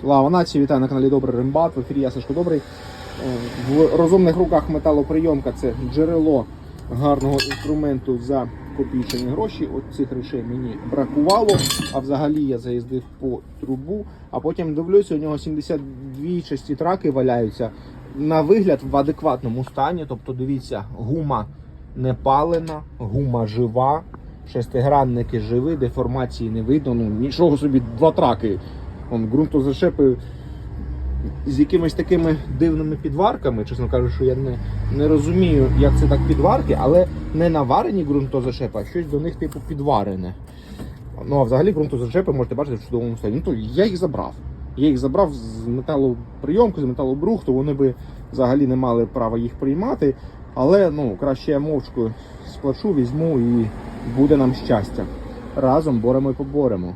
Слава нації, вітаю на каналі Добрий Рембат. В ефірі я Сашко Добрий. Е, В розумних руках металоприйомка це джерело гарного інструменту за копійчані гроші. От цих речей мені бракувало. А взагалі я заїздив по трубу, а потім дивлюся, у нього 72 часті траки валяються. На вигляд в адекватному стані. Тобто, дивіться, гума не палена, гума жива, шестигранники живі, деформації не видно. Ну нічого собі, два траки. Он ґрунтозашепи з якимись такими дивними підварками, чесно кажучи, що я не, не розумію, як це так підварки, але не наварені ґрунтозашепи, а щось до них типу підварене. Ну а взагалі ґрунтозашепи можете бачити в чудовому стані. Ну то я їх забрав. Я їх забрав з металоприйомки, з металобрухту, вони би взагалі не мали права їх приймати. Але ну, краще я мовчкою сплачу, візьму і буде нам щастя. Разом боремо і поборемо.